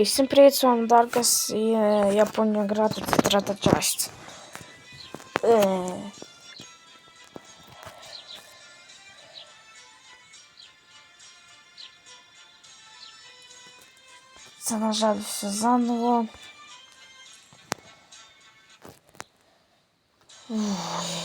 І всім привіт, з вами Даркас, і е, я помню грати, це третя часть. Е, Це, на жаль, все заново. А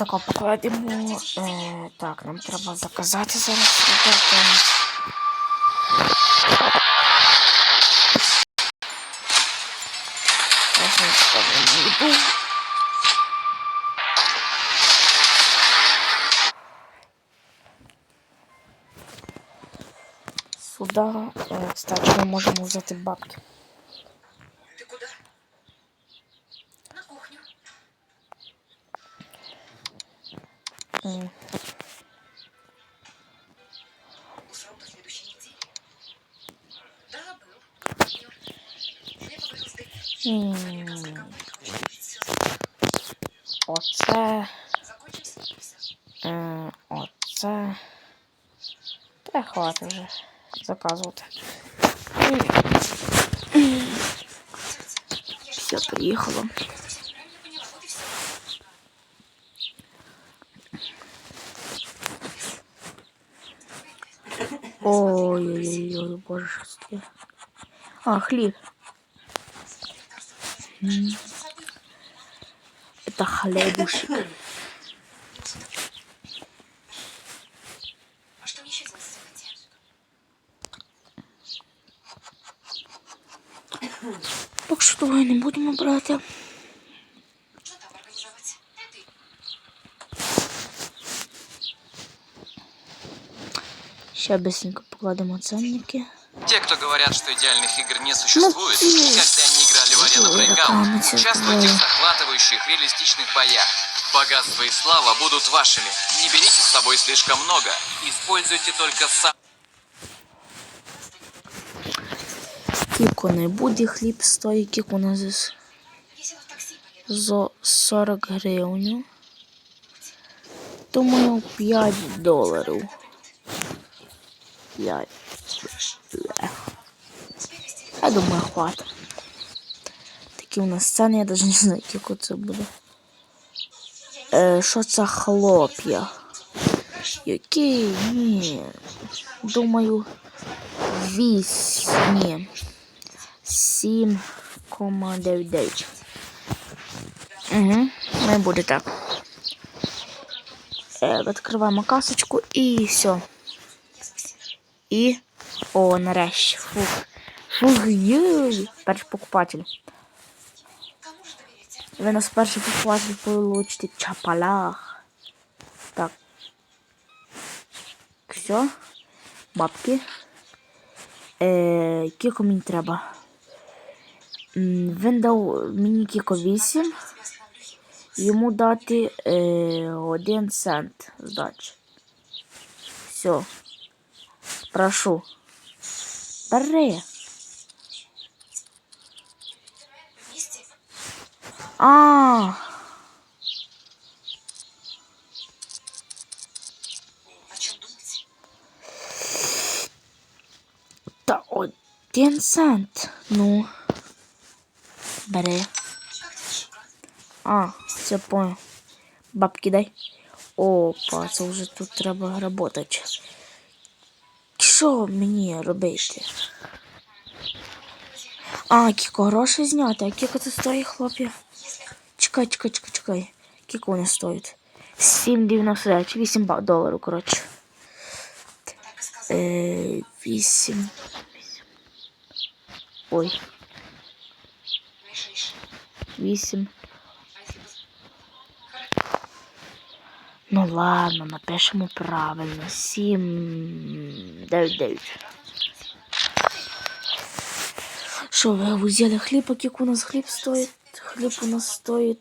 Так, покладемо. Е, так, нам треба заказати зараз. Сюда, е, кстати, ми можемо взяти бабки. С Дэвидом. Американская м, компания хочет решить все за Оце. Закончим с ним и все. Е, оце. Та хватить вже заказувати. Все, приїхало. Я поняла, вот и все. Ой-ой-ой, боже, що це таке? А, хліб. Это хлебушек. Так что давай не будем брать. Сейчас быстренько покладем оценники. Те, кто говорят, что идеальных игр не ну, существует, никогда не тебе участвуйте в захватывающих реалистичных боях. Богатство и слава будут вашими. Не берите с собой слишком много. Используйте только сам. Кіко не буде хліб стоїть, кіко у нас за 40 гривень. Думаю, 5 доларів. 5. Я думаю, хватить. Такі у нас ціни, я навіть не знаю, яку це буде. Е, що це хлоп'я? Які? Ні. Думаю, 8. Ні. 7,99. Угу, не буде так. Е, відкриваємо касочку і все. І. О, нарешті. Фух. Фух, є. Перший покупатель. Ви нас перший покупатель получите чапалах. Так. Все. Бабки. Е, кіко мені треба. Він дав мені кіко 8. Тебя оставлю я. Йому дати е, один цент здачі. Все. Прошу. Бери. А, О та один цент. Ну. Бери. А, все понял. Бабки дай. Опа, це вже тут треба работати. Що мені робити? А, кіко гроші зняти. А кіко це стоїть, хлопці? Чекай, чекай, чекай, чекай. Кіко не стоїть. 7,99, 8 ба- доларів, коротше. Так и сказал. Е, 8. Ой, 8. А если бы Ну ладно, напишемо правильно. 7, 9, 9. Що, ви взяли хліб, а як у нас хліб стоїть? Хліб у нас стоїть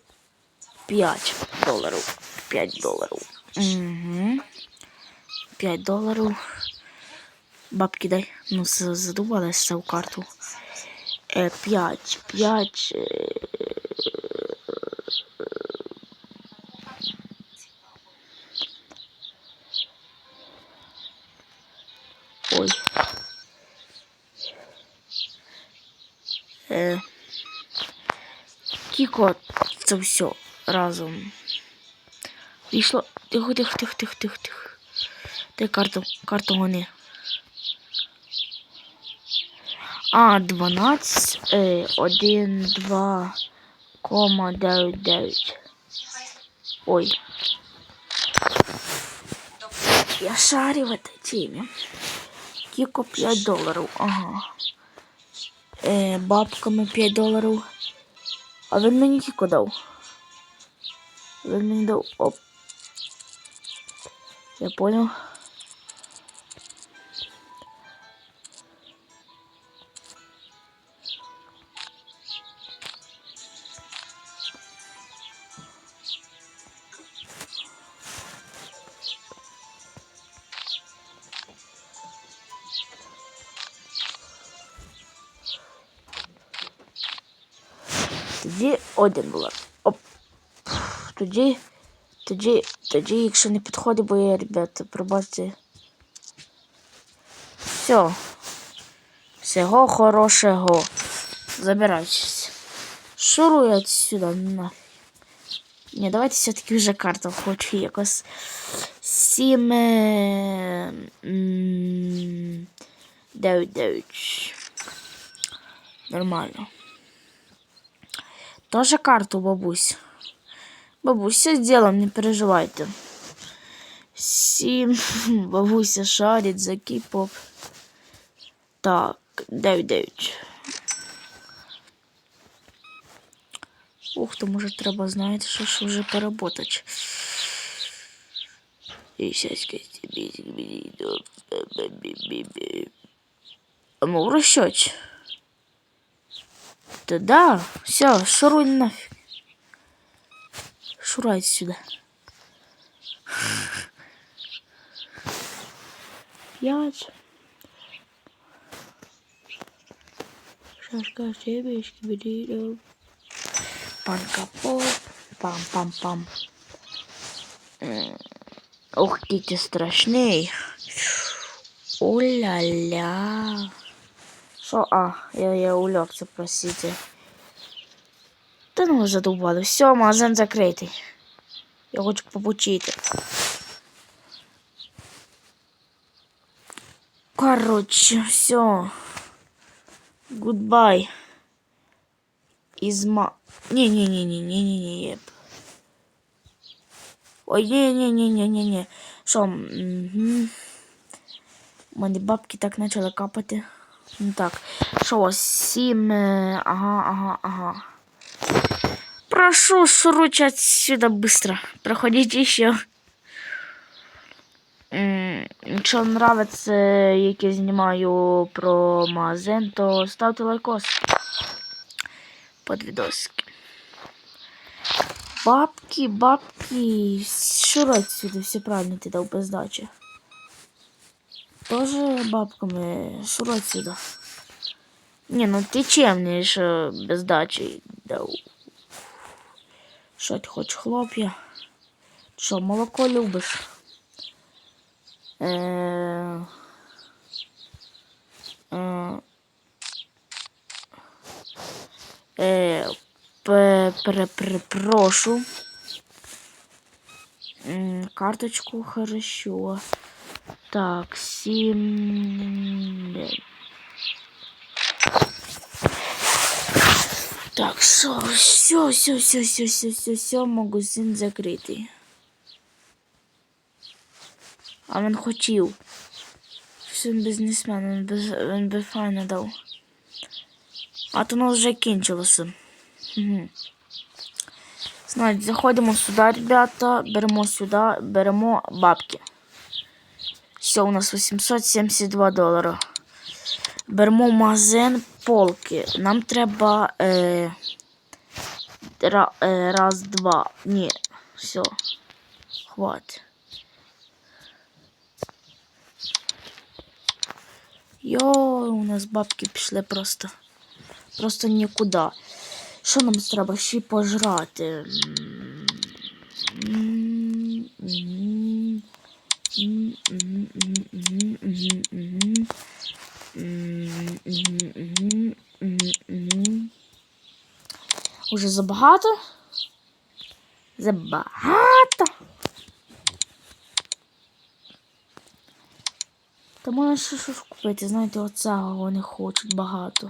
5 доларів. 5 доларів. Угу. 5 доларів. Бабки дай. Ну, з- задумалася в карту. Е, 5, 5. Е... Ой. Е... Кіко, це все разом. Вийшло. Тихо, тихо, тихо, тихо, тихо, тихо. Дай карту, карту гони. А, 12, е, 1, 2, кома, 9, 9. Ой. Я шарю в этой теме. Кіко 5 доларів, ага. Е, бабками 5 доларів. А він мені кіко дав. Він мені дав. Оп. Я понял. Один була. Оп. Тоді, тоді, тоді, якщо не підходить, бо я, ребята, пробачте. Все. Всього хорошого. Забирайтесь. Шуруй отсюда, нафиг. Ні, давайте все-таки вже карту хочу якось. Сім. Дев'ять, дев'ять. Нормально. Тоже карту, бабусь. Бабусь, все сделаем, не переживайте. Сім. Бабуся шарить за кей-поп. Так, 9-9. Ух, то може треба, знаєте, що ж вже поработать. І сяська А мы в расчете. Да все, шуруй нафиг. Шурай сюда. Пять. Шашка, себечки, бери. Панка поп. Пам-пам-пам. Ух, какие страшний. О-ля-ля. Що? А, я, я улегся, простите. Та ну задовбали. Все, магазин закритий. Я хочу побучити. Короче, все. Гудбай. Изма. Не-не-не-не-не-не-не. Ой, не-не-не-не-не-не. Що? Угу. У мене бабки так почали капати. Ну так. Що, сім. е, Ага, ага, ага. Прошу, шуруйте отсюда быстро. Проходите еще. Якщо нравиться, як я знімаю про магазин, то ставте лайкос под відосики. Бабки, бабки, отсюда, все правильно ти дав без дачі. Тоже бабками шуруй отсюда. Не, ну ти чемний, що без дачі дав. Що ти хочеш, хлоп'я? Що, молоко любиш? Е... Е... Е... пе- пере- Перепрошу. М, Карточку хорошо. Так, сім. Так, що, все, все, все, все, все, все, все, магазин закритий. А він хотів. Все, бізнесмен, він би, він би файно дав. А то нас вже кінчилося. Угу. Значить, заходимо сюди, ребята, беремо сюди, беремо бабки. Все, у нас 872 долара. Беремо магазин полки. Нам треба е, ра, раз, два. Ні, все. Хватить. Йой, у нас бабки пішли просто. Просто нікуди. Що нам треба ще пожрати? М, м, Уже забагато? Забагато. Та можна щось купити, знаєте, оцього вони хочуть багато.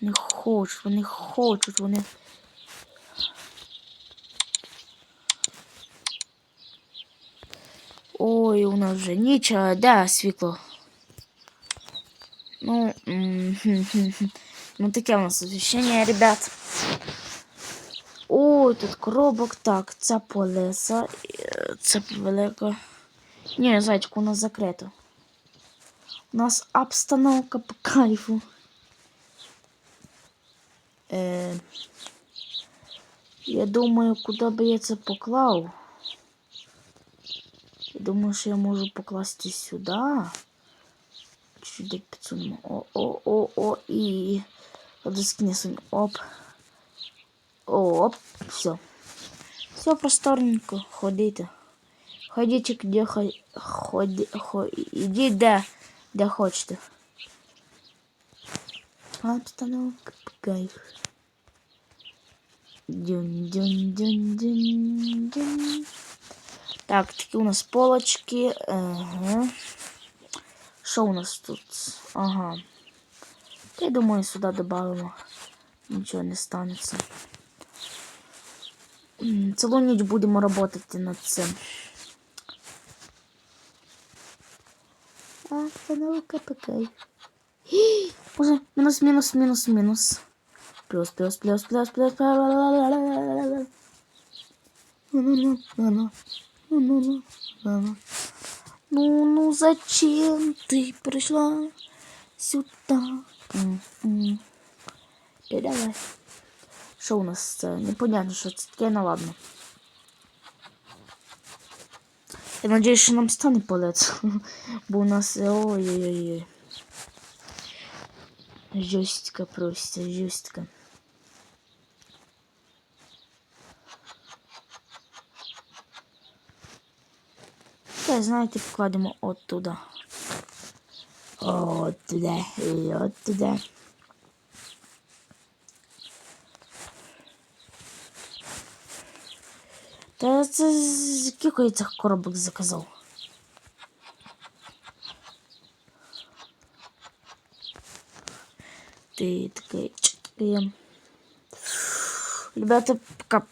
Вони хочуть, вони хочуть, вони. Ой, у нас вже ніч, а де? Ну, ну таке у нас освіщення, ребят. Ой, тут коробок. Так, це полеса. Це велика. Ні, зайчик, у нас закрито. У нас обстановка по кайфу. Е, я думаю, куди би я це поклав. Я думаю, що я можу покласти сюди. Чуть підсунемо. О, о, о, о, і доски не сунь. Оп. Оп. Все. Все просторненько. Ходите. Ходите, де хо- ході, хо, ідіть де, де хочете. Обстановка по кайфу. Так, такі у нас полочки. Ага. Що у нас тут? Ага. Я думаю, сюди додамо. Нічого не станеться. Цілу ніч будемо працювати над цим. Обстановка покай. Боже, мінус, мінус, мінус, мінус. Плюс, плюс, плюс, плюс, плюс. Ну-ну-ну, ну-ну, ну-ну, ну-ну. Ну, ну зачем ты пришла сюда? М-м. Давай. Що у нас це? Непонятно, це таке, ну ладно. Я надіюсь, що нам стане палець. Бо у нас ой-ой-ой. Жестко просто, жестко. Та, знаєте, покладемо от туди. От і от. Та це з я цих коробок заказав? Ти такий. Ребята, пока